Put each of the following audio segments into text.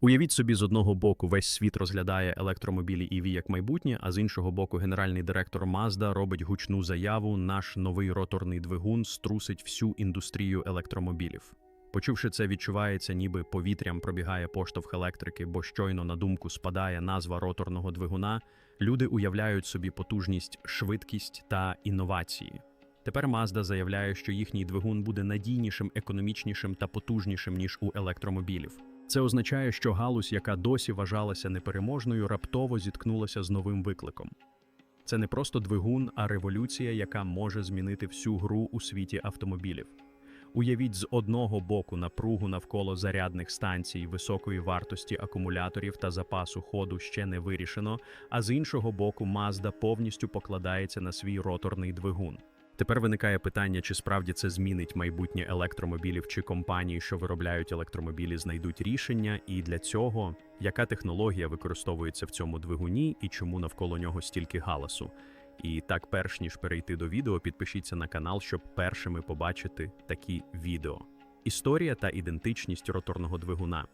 Уявіть собі, з одного боку весь світ розглядає електромобілі EV як майбутнє, а з іншого боку, генеральний директор Mazda робить гучну заяву: наш новий роторний двигун струсить всю індустрію електромобілів. Почувши це, відчувається, ніби повітрям пробігає поштовх електрики, бо щойно на думку спадає назва роторного двигуна. Люди уявляють собі потужність, швидкість та інновації. Тепер Mazda заявляє, що їхній двигун буде надійнішим, економічнішим та потужнішим ніж у електромобілів. Це означає, що галузь, яка досі вважалася непереможною, раптово зіткнулася з новим викликом. Це не просто двигун, а революція, яка може змінити всю гру у світі автомобілів. Уявіть з одного боку напругу навколо зарядних станцій, високої вартості акумуляторів та запасу ходу ще не вирішено, а з іншого боку, Mazda повністю покладається на свій роторний двигун. Тепер виникає питання, чи справді це змінить майбутнє електромобілів, чи компанії, що виробляють електромобілі, знайдуть рішення, і для цього яка технологія використовується в цьому двигуні і чому навколо нього стільки галасу. І так, перш ніж перейти до відео, підпишіться на канал, щоб першими побачити такі відео. Історія та ідентичність роторного двигуна.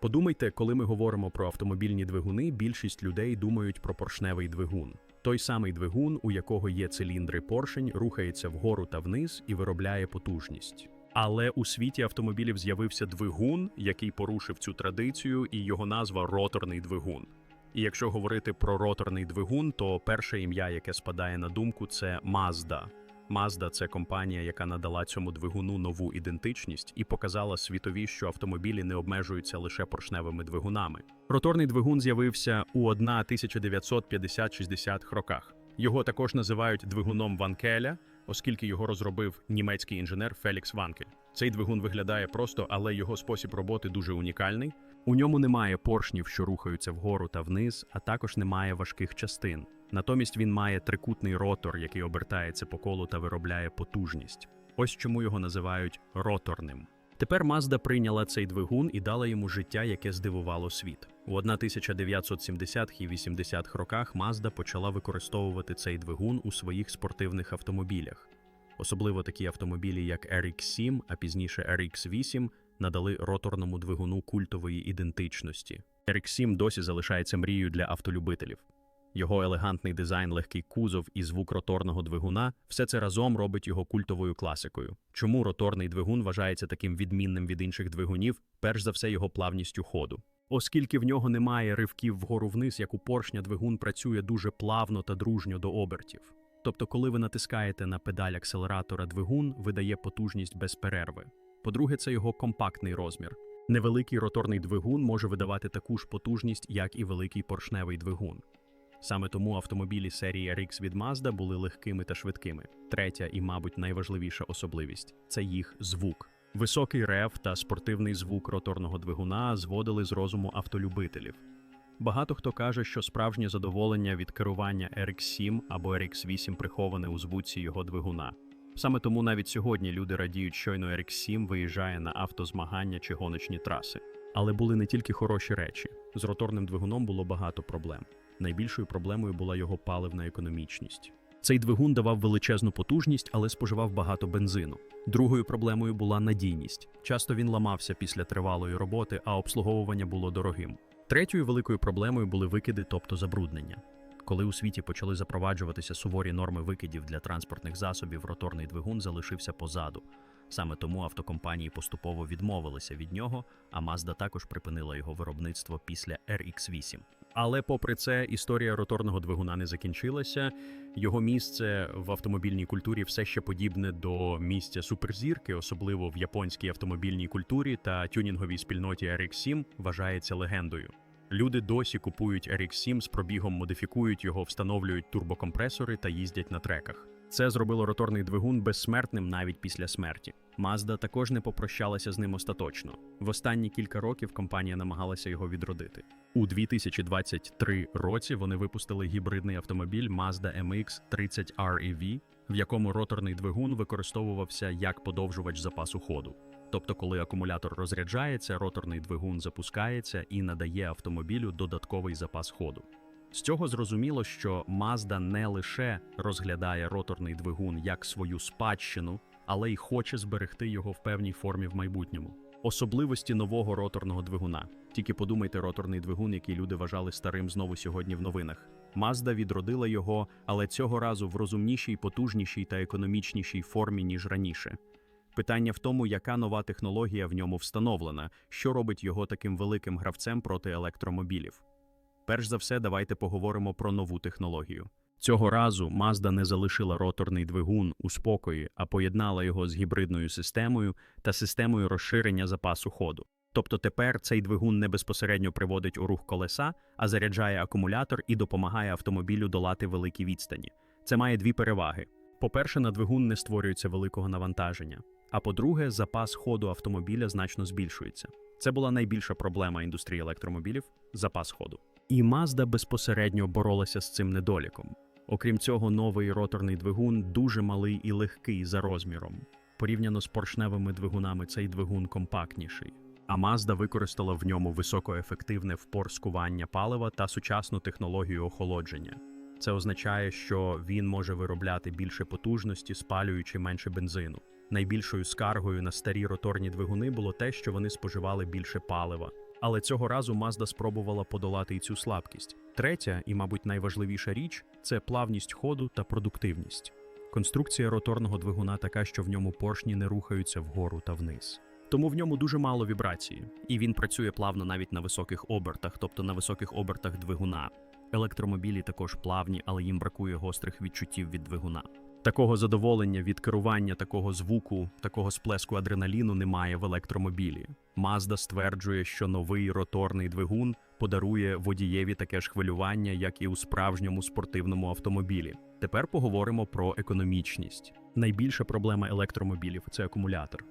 Подумайте, коли ми говоримо про автомобільні двигуни, більшість людей думають про поршневий двигун. Той самий двигун, у якого є циліндри поршень, рухається вгору та вниз і виробляє потужність. Але у світі автомобілів з'явився двигун, який порушив цю традицію, і його назва роторний двигун. І якщо говорити про роторний двигун, то перше ім'я, яке спадає на думку, це Mazda. Mazda – це компанія, яка надала цьому двигуну нову ідентичність і показала світові, що автомобілі не обмежуються лише поршневими двигунами. Роторний двигун з'явився у 1950-60-х роках. Його також називають двигуном Ванкеля, оскільки його розробив німецький інженер Фелікс Ванкель. Цей двигун виглядає просто, але його спосіб роботи дуже унікальний. У ньому немає поршнів, що рухаються вгору та вниз, а також немає важких частин. Натомість він має трикутний ротор, який обертається по колу та виробляє потужність. Ось чому його називають роторним. Тепер Mazda прийняла цей двигун і дала йому життя, яке здивувало світ. У 1970-х і 80-х роках Mazda почала використовувати цей двигун у своїх спортивних автомобілях. Особливо такі автомобілі, як RX-7, а пізніше RX-8, надали роторному двигуну культової ідентичності. RX-7 досі залишається мрією для автолюбителів. Його елегантний дизайн, легкий кузов і звук роторного двигуна все це разом робить його культовою класикою. Чому роторний двигун вважається таким відмінним від інших двигунів, перш за все його плавністю ходу. Оскільки в нього немає ривків вгору вниз, як у поршня, двигун працює дуже плавно та дружньо до обертів. Тобто, коли ви натискаєте на педаль акселератора двигун, видає потужність без перерви. По-друге, це його компактний розмір. Невеликий роторний двигун може видавати таку ж потужність, як і великий поршневий двигун. Саме тому автомобілі серії RX від Mazda були легкими та швидкими. Третя і, мабуть, найважливіша особливість це їх звук. Високий рев та спортивний звук роторного двигуна зводили з розуму автолюбителів. Багато хто каже, що справжнє задоволення від керування RX-7 або RX-8 приховане у звуці його двигуна. Саме тому навіть сьогодні люди радіють, щойно RX-7 виїжджає на автозмагання чи гоночні траси. Але були не тільки хороші речі. З роторним двигуном було багато проблем. Найбільшою проблемою була його паливна економічність. Цей двигун давав величезну потужність, але споживав багато бензину. Другою проблемою була надійність. Часто він ламався після тривалої роботи, а обслуговування було дорогим. Третьою великою проблемою були викиди, тобто забруднення. Коли у світі почали запроваджуватися суворі норми викидів для транспортних засобів, роторний двигун залишився позаду. Саме тому автокомпанії поступово відмовилися від нього, а Mazda також припинила його виробництво після RX-8. Але попри це, історія роторного двигуна не закінчилася. Його місце в автомобільній культурі все ще подібне до місця суперзірки, особливо в японській автомобільній культурі та тюнінговій спільноті RX-7 вважається легендою. Люди досі купують RX-7 з пробігом, модифікують його, встановлюють турбокомпресори та їздять на треках. Це зробило роторний двигун безсмертним навіть після смерті. Mazda також не попрощалася з ним остаточно. В останні кілька років компанія намагалася його відродити. У 2023 році вони випустили гібридний автомобіль Mazda MX-30 REV, в якому роторний двигун використовувався як подовжувач запасу ходу. Тобто, коли акумулятор розряджається, роторний двигун запускається і надає автомобілю додатковий запас ходу. З цього зрозуміло, що Mazda не лише розглядає роторний двигун як свою спадщину, але й хоче зберегти його в певній формі в майбутньому. Особливості нового роторного двигуна. Тільки подумайте, роторний двигун, який люди вважали старим знову сьогодні в новинах. Мазда відродила його, але цього разу в розумнішій, потужнішій та економічнішій формі, ніж раніше. Питання в тому, яка нова технологія в ньому встановлена, що робить його таким великим гравцем проти електромобілів. Перш за все, давайте поговоримо про нову технологію. Цього разу Mazda не залишила роторний двигун у спокої, а поєднала його з гібридною системою та системою розширення запасу ходу. Тобто тепер цей двигун не безпосередньо приводить у рух колеса, а заряджає акумулятор і допомагає автомобілю долати великі відстані. Це має дві переваги: по-перше, на двигун не створюється великого навантаження. А по-друге, запас ходу автомобіля значно збільшується. Це була найбільша проблема індустрії електромобілів запас ходу. І Mazda безпосередньо боролася з цим недоліком. Окрім цього, новий роторний двигун дуже малий і легкий за розміром. Порівняно з поршневими двигунами, цей двигун компактніший. А Mazda використала в ньому високоефективне впорскування палива та сучасну технологію охолодження. Це означає, що він може виробляти більше потужності, спалюючи менше бензину. Найбільшою скаргою на старі роторні двигуни було те, що вони споживали більше палива. Але цього разу Mazda спробувала подолати і цю слабкість. Третя і, мабуть, найважливіша річ це плавність ходу та продуктивність. Конструкція роторного двигуна така, що в ньому поршні не рухаються вгору та вниз. Тому в ньому дуже мало вібрації, і він працює плавно навіть на високих обертах, тобто на високих обертах двигуна. Електромобілі також плавні, але їм бракує гострих відчуттів від двигуна. Такого задоволення від керування такого звуку, такого сплеску адреналіну немає в електромобілі. Mazda стверджує, що новий роторний двигун подарує водієві таке ж хвилювання, як і у справжньому спортивному автомобілі. Тепер поговоримо про економічність. Найбільша проблема електромобілів це акумулятор.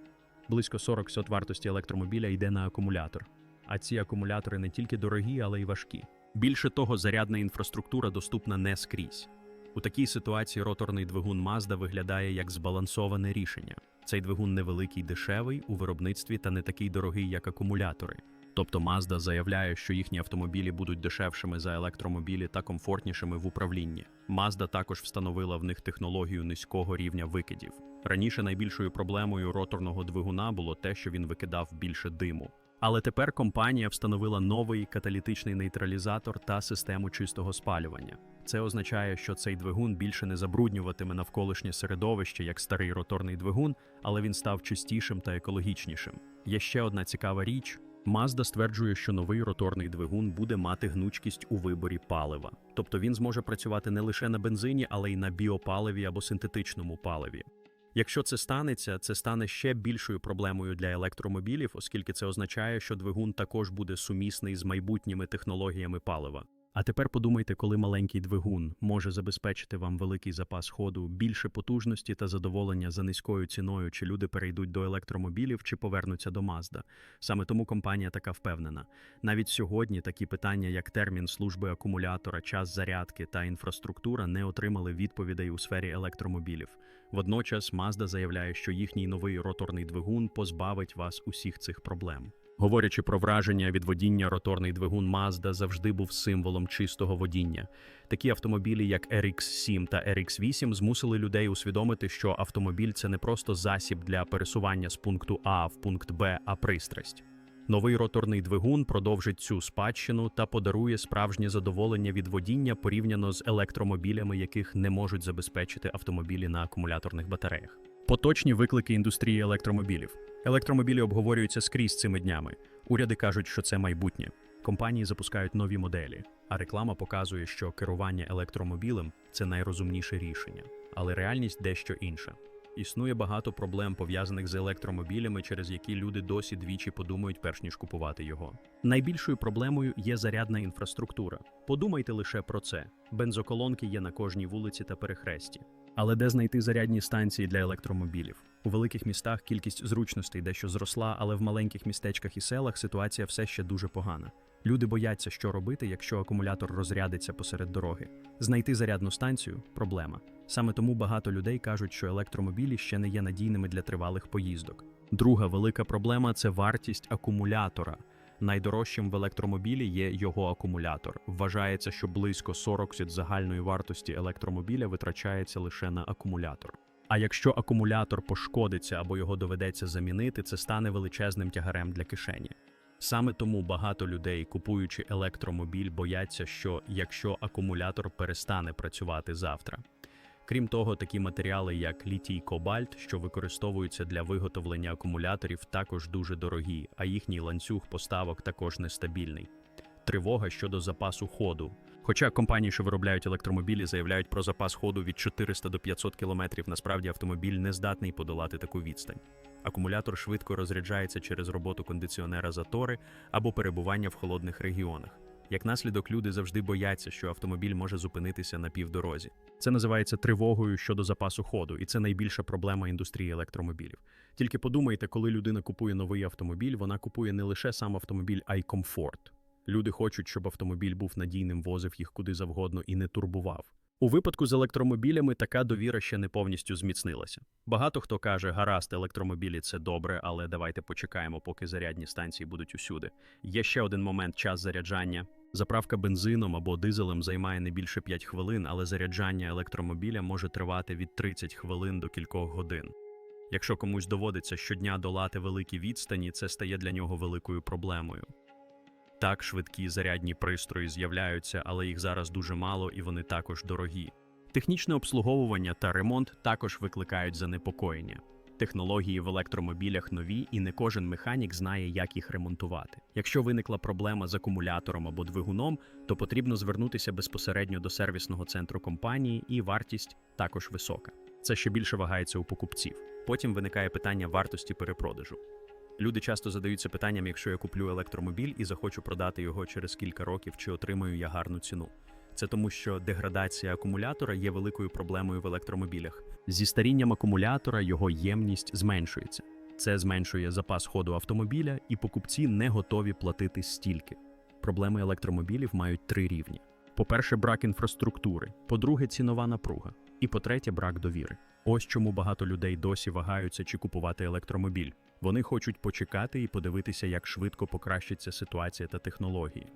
Близько 40% вартості електромобіля йде на акумулятор. А ці акумулятори не тільки дорогі, але й важкі. Більше того, зарядна інфраструктура доступна не скрізь. У такій ситуації роторний двигун Mazda виглядає як збалансоване рішення. Цей двигун невеликий, дешевий у виробництві та не такий дорогий, як акумулятори. Тобто Mazda заявляє, що їхні автомобілі будуть дешевшими за електромобілі та комфортнішими в управлінні. Mazda також встановила в них технологію низького рівня викидів. Раніше найбільшою проблемою роторного двигуна було те, що він викидав більше диму. Але тепер компанія встановила новий каталітичний нейтралізатор та систему чистого спалювання. Це означає, що цей двигун більше не забруднюватиме навколишнє середовище як старий роторний двигун, але він став чистішим та екологічнішим. Є ще одна цікава річ. Mazda стверджує, що новий роторний двигун буде мати гнучкість у виборі палива, тобто він зможе працювати не лише на бензині, але й на біопаливі або синтетичному паливі. Якщо це станеться, це стане ще більшою проблемою для електромобілів, оскільки це означає, що двигун також буде сумісний з майбутніми технологіями палива. А тепер подумайте, коли маленький двигун може забезпечити вам великий запас ходу, більше потужності та задоволення за низькою ціною, чи люди перейдуть до електромобілів, чи повернуться до Mazda. Саме тому компанія така впевнена. Навіть сьогодні такі питання, як термін служби акумулятора, час зарядки та інфраструктура, не отримали відповідей у сфері електромобілів. Водночас Mazda заявляє, що їхній новий роторний двигун позбавить вас усіх цих проблем. Говорячи про враження від водіння, роторний двигун Mazda завжди був символом чистого водіння. Такі автомобілі, як RX-7 та RX-8, змусили людей усвідомити, що автомобіль це не просто засіб для пересування з пункту А в пункт Б, а пристрасть. Новий роторний двигун продовжить цю спадщину та подарує справжнє задоволення від водіння порівняно з електромобілями, яких не можуть забезпечити автомобілі на акумуляторних батареях. Поточні виклики індустрії електромобілів. Електромобілі обговорюються скрізь цими днями. Уряди кажуть, що це майбутнє. Компанії запускають нові моделі, а реклама показує, що керування електромобілем це найрозумніше рішення. Але реальність дещо інша. Існує багато проблем пов'язаних з електромобілями, через які люди досі двічі подумають, перш ніж купувати його. Найбільшою проблемою є зарядна інфраструктура. Подумайте лише про це: бензоколонки є на кожній вулиці та перехресті. Але де знайти зарядні станції для електромобілів? У великих містах кількість зручностей дещо зросла, але в маленьких містечках і селах ситуація все ще дуже погана. Люди бояться, що робити, якщо акумулятор розрядиться посеред дороги. Знайти зарядну станцію проблема. Саме тому багато людей кажуть, що електромобілі ще не є надійними для тривалих поїздок. Друга велика проблема це вартість акумулятора. Найдорожчим в електромобілі є його акумулятор. Вважається, що близько 40% від загальної вартості електромобіля витрачається лише на акумулятор. А якщо акумулятор пошкодиться або його доведеться замінити, це стане величезним тягарем для кишені. Саме тому багато людей, купуючи електромобіль, бояться, що якщо акумулятор перестане працювати завтра. Крім того, такі матеріали, як літій кобальт, що використовуються для виготовлення акумуляторів, також дуже дорогі, а їхній ланцюг поставок також нестабільний. Тривога щодо запасу ходу. Хоча компанії, що виробляють електромобілі, заявляють про запас ходу від 400 до 500 км, насправді автомобіль не здатний подолати таку відстань. Акумулятор швидко розряджається через роботу кондиціонера затори або перебування в холодних регіонах. Як наслідок, люди завжди бояться, що автомобіль може зупинитися на півдорозі. Це називається тривогою щодо запасу ходу, і це найбільша проблема індустрії електромобілів. Тільки подумайте, коли людина купує новий автомобіль, вона купує не лише сам автомобіль, а й комфорт. Люди хочуть, щоб автомобіль був надійним, возив їх куди завгодно і не турбував. У випадку з електромобілями така довіра ще не повністю зміцнилася. Багато хто каже, гаразд, електромобілі це добре, але давайте почекаємо, поки зарядні станції будуть усюди. Є ще один момент час заряджання. Заправка бензином або дизелем займає не більше 5 хвилин, але заряджання електромобіля може тривати від 30 хвилин до кількох годин. Якщо комусь доводиться щодня долати великі відстані, це стає для нього великою проблемою. Так, швидкі зарядні пристрої з'являються, але їх зараз дуже мало і вони також дорогі. Технічне обслуговування та ремонт також викликають занепокоєння. Технології в електромобілях нові, і не кожен механік знає, як їх ремонтувати. Якщо виникла проблема з акумулятором або двигуном, то потрібно звернутися безпосередньо до сервісного центру компанії, і вартість також висока. Це ще більше вагається у покупців. Потім виникає питання вартості перепродажу. Люди часто задаються питанням, якщо я куплю електромобіль і захочу продати його через кілька років, чи отримаю я гарну ціну. Це тому, що деградація акумулятора є великою проблемою в електромобілях. Зі старінням акумулятора його ємність зменшується. Це зменшує запас ходу автомобіля, і покупці не готові платити стільки. Проблеми електромобілів мають три рівні: по-перше, брак інфраструктури, по-друге, цінова напруга, і по-третє, брак довіри. Ось чому багато людей досі вагаються чи купувати електромобіль. Вони хочуть почекати і подивитися, як швидко покращиться ситуація та технології.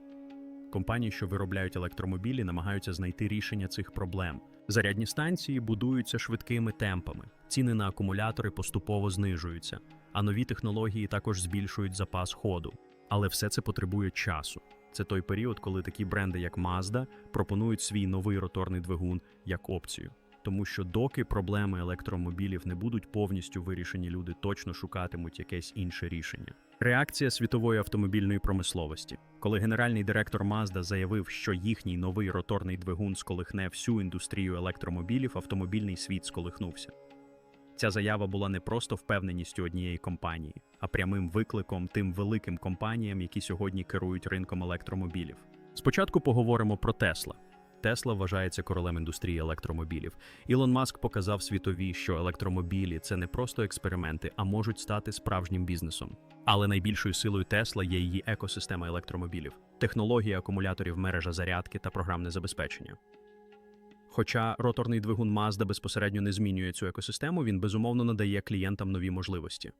Компанії, що виробляють електромобілі, намагаються знайти рішення цих проблем. Зарядні станції будуються швидкими темпами, ціни на акумулятори поступово знижуються, а нові технології також збільшують запас ходу. Але все це потребує часу. Це той період, коли такі бренди, як Mazda, пропонують свій новий роторний двигун як опцію. Тому що доки проблеми електромобілів не будуть повністю вирішені, люди точно шукатимуть якесь інше рішення. Реакція світової автомобільної промисловості, коли генеральний директор Mazda заявив, що їхній новий роторний двигун сколихне всю індустрію електромобілів, автомобільний світ сколихнувся. Ця заява була не просто впевненістю однієї компанії, а прямим викликом тим великим компаніям, які сьогодні керують ринком електромобілів. Спочатку поговоримо про Тесла. Тесла вважається королем індустрії електромобілів. Ілон Маск показав світові, що електромобілі це не просто експерименти, а можуть стати справжнім бізнесом. Але найбільшою силою Тесла є її екосистема електромобілів, технологія акумуляторів, мережа зарядки та програмне забезпечення. Хоча роторний двигун Mazda безпосередньо не змінює цю екосистему, він безумовно надає клієнтам нові можливості.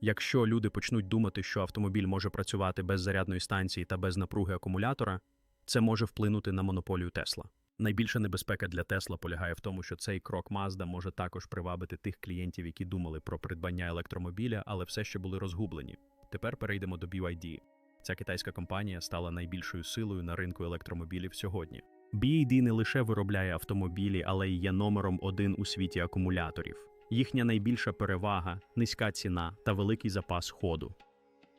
Якщо люди почнуть думати, що автомобіль може працювати без зарядної станції та без напруги акумулятора, це може вплинути на монополію Тесла. Найбільша небезпека для Тесла полягає в тому, що цей крок Mazda може також привабити тих клієнтів, які думали про придбання електромобіля, але все ще були розгублені. Тепер перейдемо до BYD. Ця китайська компанія стала найбільшою силою на ринку електромобілів сьогодні. BYD не лише виробляє автомобілі, але й є номером один у світі акумуляторів. Їхня найбільша перевага низька ціна та великий запас ходу.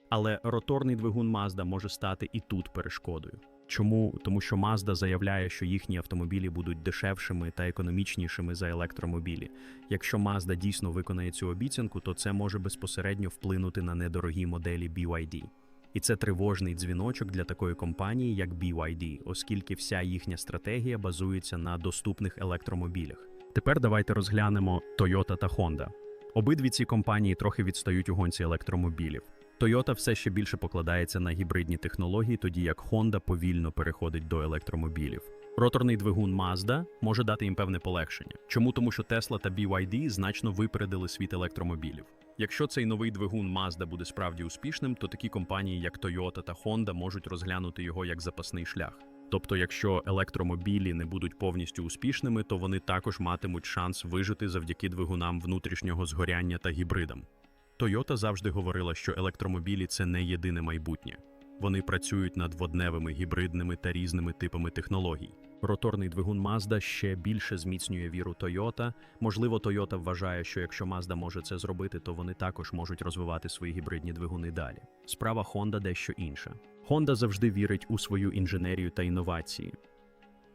Але роторний двигун Mazda може стати і тут перешкодою. Чому? Тому що Mazda заявляє, що їхні автомобілі будуть дешевшими та економічнішими за електромобілі. Якщо Mazda дійсно виконає цю обіцянку, то це може безпосередньо вплинути на недорогі моделі BYD. І це тривожний дзвіночок для такої компанії, як BYD, оскільки вся їхня стратегія базується на доступних електромобілях. Тепер давайте розглянемо Toyota та Honda. Обидві ці компанії трохи відстають у гонці електромобілів. Toyota все ще більше покладається на гібридні технології, тоді як Honda повільно переходить до електромобілів. Роторний двигун Mazda може дати їм певне полегшення. Чому? Тому що Tesla та BYD значно випередили світ електромобілів. Якщо цей новий двигун Mazda буде справді успішним, то такі компанії, як Toyota та Honda, можуть розглянути його як запасний шлях. Тобто, якщо електромобілі не будуть повністю успішними, то вони також матимуть шанс вижити завдяки двигунам внутрішнього згоряння та гібридам. Toyota завжди говорила, що електромобілі це не єдине майбутнє. Вони працюють над водневими, гібридними та різними типами технологій. Роторний двигун Mazda ще більше зміцнює віру Toyota. Можливо, Toyota вважає, що якщо Mazda може це зробити, то вони також можуть розвивати свої гібридні двигуни далі. Справа Honda дещо інша. Honda завжди вірить у свою інженерію та інновації.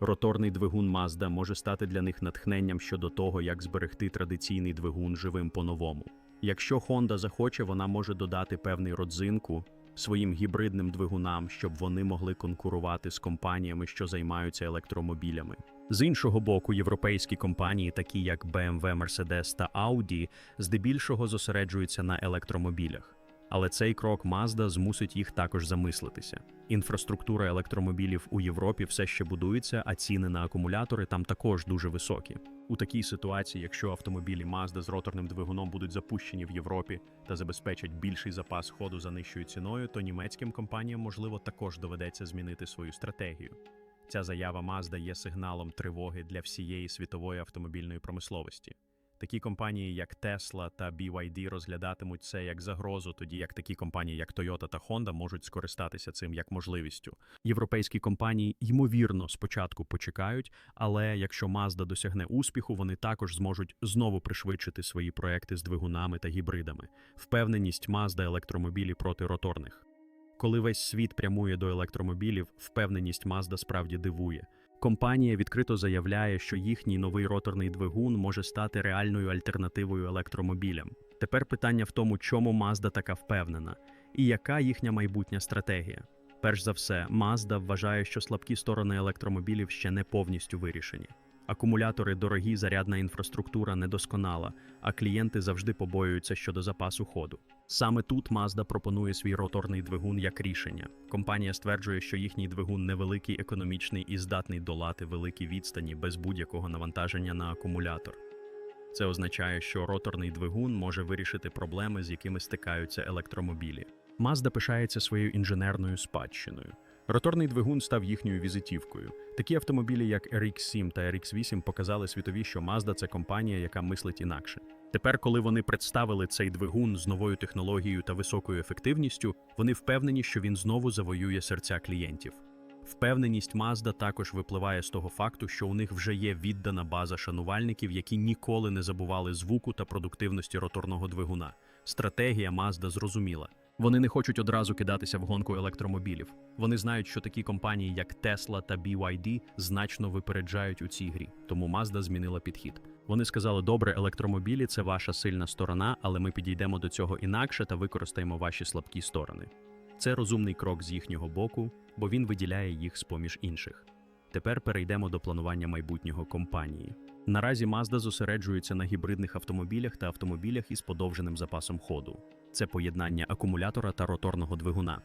Роторний двигун Mazda може стати для них натхненням щодо того, як зберегти традиційний двигун живим по-новому. Якщо Honda захоче, вона може додати певний родзинку своїм гібридним двигунам, щоб вони могли конкурувати з компаніями, що займаються електромобілями. З іншого боку, європейські компанії, такі як BMW, Mercedes та Audi, здебільшого зосереджуються на електромобілях. Але цей крок Mazda змусить їх також замислитися. Інфраструктура електромобілів у Європі все ще будується, а ціни на акумулятори там також дуже високі. У такій ситуації, якщо автомобілі Mazda з роторним двигуном будуть запущені в Європі та забезпечать більший запас ходу за нижчою ціною, то німецьким компаніям можливо також доведеться змінити свою стратегію. Ця заява Mazda є сигналом тривоги для всієї світової автомобільної промисловості. Такі компанії, як Tesla та BYD, розглядатимуть це як загрозу, тоді як такі компанії, як Toyota та Honda, можуть скористатися цим як можливістю. Європейські компанії ймовірно спочатку почекають, але якщо Mazda досягне успіху, вони також зможуть знову пришвидшити свої проекти з двигунами та гібридами. Впевненість Mazda електромобілі проти роторних. Коли весь світ прямує до електромобілів, впевненість Mazda справді дивує. Компанія відкрито заявляє, що їхній новий роторний двигун може стати реальною альтернативою електромобілям. Тепер питання в тому, чому Mazda така впевнена, і яка їхня майбутня стратегія. Перш за все, Mazda вважає, що слабкі сторони електромобілів ще не повністю вирішені. Акумулятори дорогі, зарядна інфраструктура недосконала, а клієнти завжди побоюються щодо запасу ходу. Саме тут Mazda пропонує свій роторний двигун як рішення. Компанія стверджує, що їхній двигун невеликий, економічний і здатний долати великі відстані без будь-якого навантаження на акумулятор. Це означає, що роторний двигун може вирішити проблеми, з якими стикаються електромобілі. Mazda пишається своєю інженерною спадщиною. Роторний двигун став їхньою візитівкою. Такі автомобілі, як RX-7 та RX-8, показали світові, що Mazda – це компанія, яка мислить інакше. Тепер, коли вони представили цей двигун з новою технологією та високою ефективністю, вони впевнені, що він знову завоює серця клієнтів. Впевненість Mazda також випливає з того факту, що у них вже є віддана база шанувальників, які ніколи не забували звуку та продуктивності роторного двигуна. Стратегія Mazda зрозуміла. Вони не хочуть одразу кидатися в гонку електромобілів. Вони знають, що такі компанії, як Tesla та BYD, значно випереджають у цій грі. Тому Mazda змінила підхід. Вони сказали: добре, електромобілі це ваша сильна сторона, але ми підійдемо до цього інакше та використаємо ваші слабкі сторони. Це розумний крок з їхнього боку, бо він виділяє їх з поміж інших. Тепер перейдемо до планування майбутнього компанії. Наразі Mazda зосереджується на гібридних автомобілях та автомобілях із подовженим запасом ходу. Це поєднання акумулятора та роторного двигуна.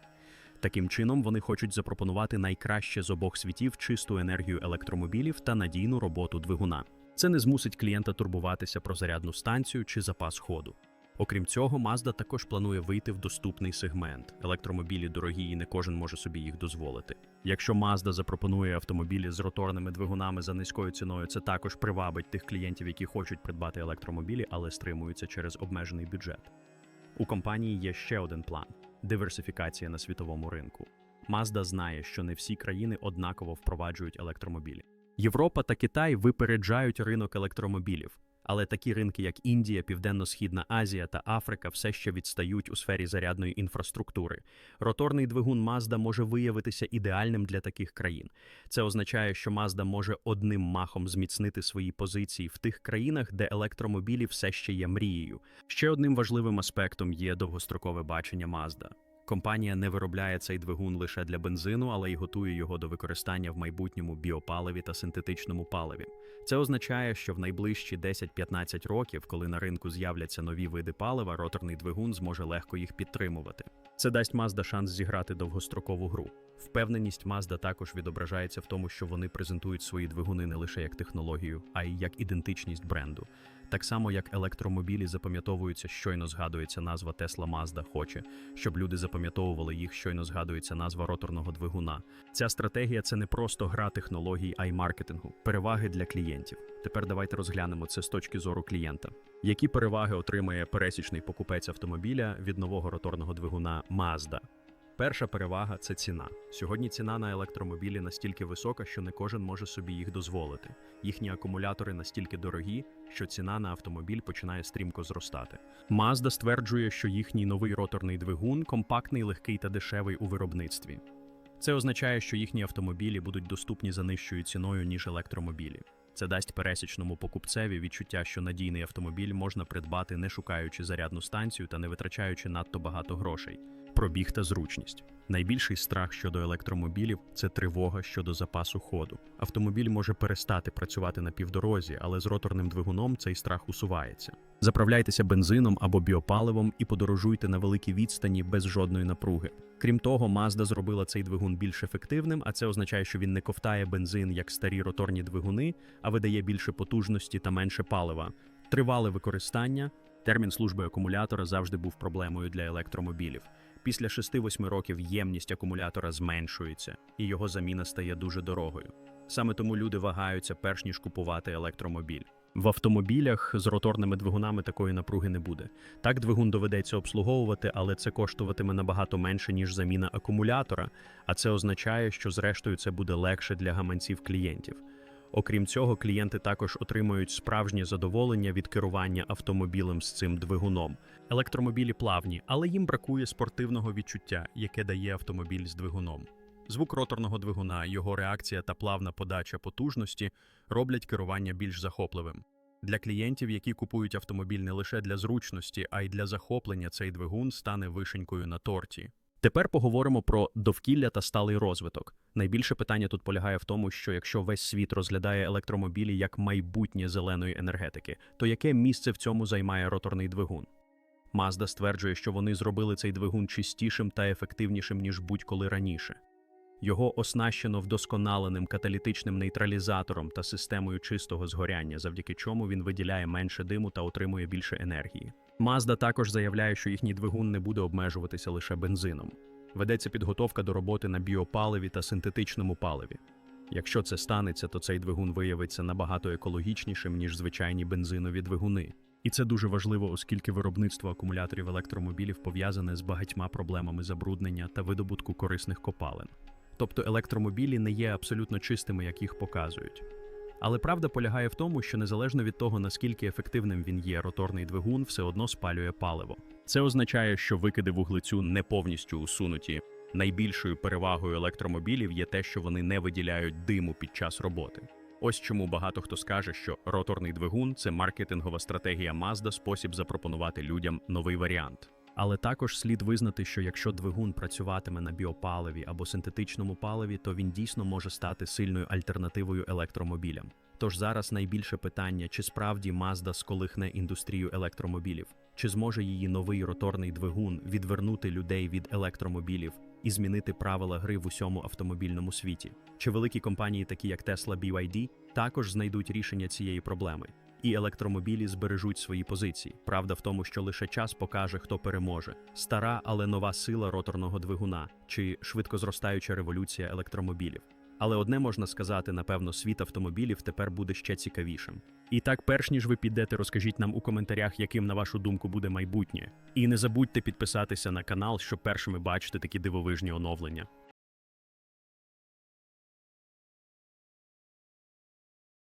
Таким чином, вони хочуть запропонувати найкраще з обох світів чисту енергію електромобілів та надійну роботу двигуна. Це не змусить клієнта турбуватися про зарядну станцію чи запас ходу. Окрім цього, Mazda також планує вийти в доступний сегмент. Електромобілі дорогі і не кожен може собі їх дозволити. Якщо Mazda запропонує автомобілі з роторними двигунами за низькою ціною, це також привабить тих клієнтів, які хочуть придбати електромобілі, але стримуються через обмежений бюджет. У компанії є ще один план диверсифікація на світовому ринку. Mazda знає, що не всі країни однаково впроваджують електромобілі. Європа та Китай випереджають ринок електромобілів, але такі ринки, як Індія, Південно-Східна Азія та Африка, все ще відстають у сфері зарядної інфраструктури. Роторний двигун Mazda може виявитися ідеальним для таких країн. Це означає, що Mazda може одним махом зміцнити свої позиції в тих країнах, де електромобілі все ще є мрією. Ще одним важливим аспектом є довгострокове бачення Mazda. Компанія не виробляє цей двигун лише для бензину, але й готує його до використання в майбутньому біопаливі та синтетичному паливі. Це означає, що в найближчі 10-15 років, коли на ринку з'являться нові види палива, роторний двигун зможе легко їх підтримувати. Це дасть Mazda шанс зіграти довгострокову гру. Впевненість Mazda також відображається в тому, що вони презентують свої двигуни не лише як технологію, а й як ідентичність бренду. Так само, як електромобілі запам'ятовуються, щойно згадується назва Tesla Mazda хоче, щоб люди запам'ятовували їх, щойно згадується назва роторного двигуна. Ця стратегія це не просто гра технологій, а й маркетингу, переваги для клієнтів. Тепер давайте розглянемо це з точки зору клієнта. Які переваги отримає пересічний покупець автомобіля від нового роторного двигуна Mazda? Перша перевага це ціна. Сьогодні ціна на електромобілі настільки висока, що не кожен може собі їх дозволити. Їхні акумулятори настільки дорогі, що ціна на автомобіль починає стрімко зростати. Mazda стверджує, що їхній новий роторний двигун компактний, легкий та дешевий у виробництві. Це означає, що їхні автомобілі будуть доступні за нижчою ціною, ніж електромобілі. Це дасть пересічному покупцеві відчуття, що надійний автомобіль можна придбати, не шукаючи зарядну станцію та не витрачаючи надто багато грошей. Пробіг та зручність. Найбільший страх щодо електромобілів це тривога щодо запасу ходу. Автомобіль може перестати працювати на півдорозі, але з роторним двигуном цей страх усувається. Заправляйтеся бензином або біопаливом і подорожуйте на великій відстані без жодної напруги. Крім того, Mazda зробила цей двигун більш ефективним, а це означає, що він не ковтає бензин як старі роторні двигуни, а видає більше потужності та менше палива. Тривале використання. Термін служби акумулятора завжди був проблемою для електромобілів. Після 6-8 років ємність акумулятора зменшується, і його заміна стає дуже дорогою. Саме тому люди вагаються перш ніж купувати електромобіль. В автомобілях з роторними двигунами такої напруги не буде. Так двигун доведеться обслуговувати, але це коштуватиме набагато менше, ніж заміна акумулятора, а це означає, що зрештою це буде легше для гаманців клієнтів. Окрім цього, клієнти також отримують справжнє задоволення від керування автомобілем з цим двигуном. Електромобілі плавні, але їм бракує спортивного відчуття, яке дає автомобіль з двигуном. Звук роторного двигуна, його реакція та плавна подача потужності роблять керування більш захопливим. Для клієнтів, які купують автомобіль не лише для зручності, а й для захоплення, цей двигун стане вишенькою на торті. Тепер поговоримо про довкілля та сталий розвиток. Найбільше питання тут полягає в тому, що якщо весь світ розглядає електромобілі як майбутнє зеленої енергетики, то яке місце в цьому займає роторний двигун? Mazda стверджує, що вони зробили цей двигун чистішим та ефективнішим ніж будь-коли раніше. Його оснащено вдосконаленим каталітичним нейтралізатором та системою чистого згоряння, завдяки чому він виділяє менше диму та отримує більше енергії. Mazda також заявляє, що їхній двигун не буде обмежуватися лише бензином. Ведеться підготовка до роботи на біопаливі та синтетичному паливі. Якщо це станеться, то цей двигун виявиться набагато екологічнішим, ніж звичайні бензинові двигуни. І це дуже важливо, оскільки виробництво акумуляторів електромобілів пов'язане з багатьма проблемами забруднення та видобутку корисних копалин. Тобто електромобілі не є абсолютно чистими, як їх показують. Але правда полягає в тому, що незалежно від того, наскільки ефективним він є, роторний двигун все одно спалює паливо. Це означає, що викиди вуглецю не повністю усунуті. Найбільшою перевагою електромобілів є те, що вони не виділяють диму під час роботи. Ось чому багато хто скаже, що роторний двигун це маркетингова стратегія Mazda, спосіб запропонувати людям новий варіант. Але також слід визнати, що якщо двигун працюватиме на біопаливі або синтетичному паливі, то він дійсно може стати сильною альтернативою електромобілям. Тож зараз найбільше питання, чи справді Mazda сколихне індустрію електромобілів, чи зможе її новий роторний двигун відвернути людей від електромобілів і змінити правила гри в усьому автомобільному світі? Чи великі компанії, такі як Tesla BYD, також знайдуть рішення цієї проблеми? І електромобілі збережуть свої позиції. Правда в тому, що лише час покаже, хто переможе: стара, але нова сила роторного двигуна чи швидко зростаюча революція електромобілів. Але одне можна сказати: напевно, світ автомобілів тепер буде ще цікавішим. І так, перш ніж ви підете, розкажіть нам у коментарях, яким на вашу думку буде майбутнє. І не забудьте підписатися на канал, щоб першими бачити такі дивовижні оновлення.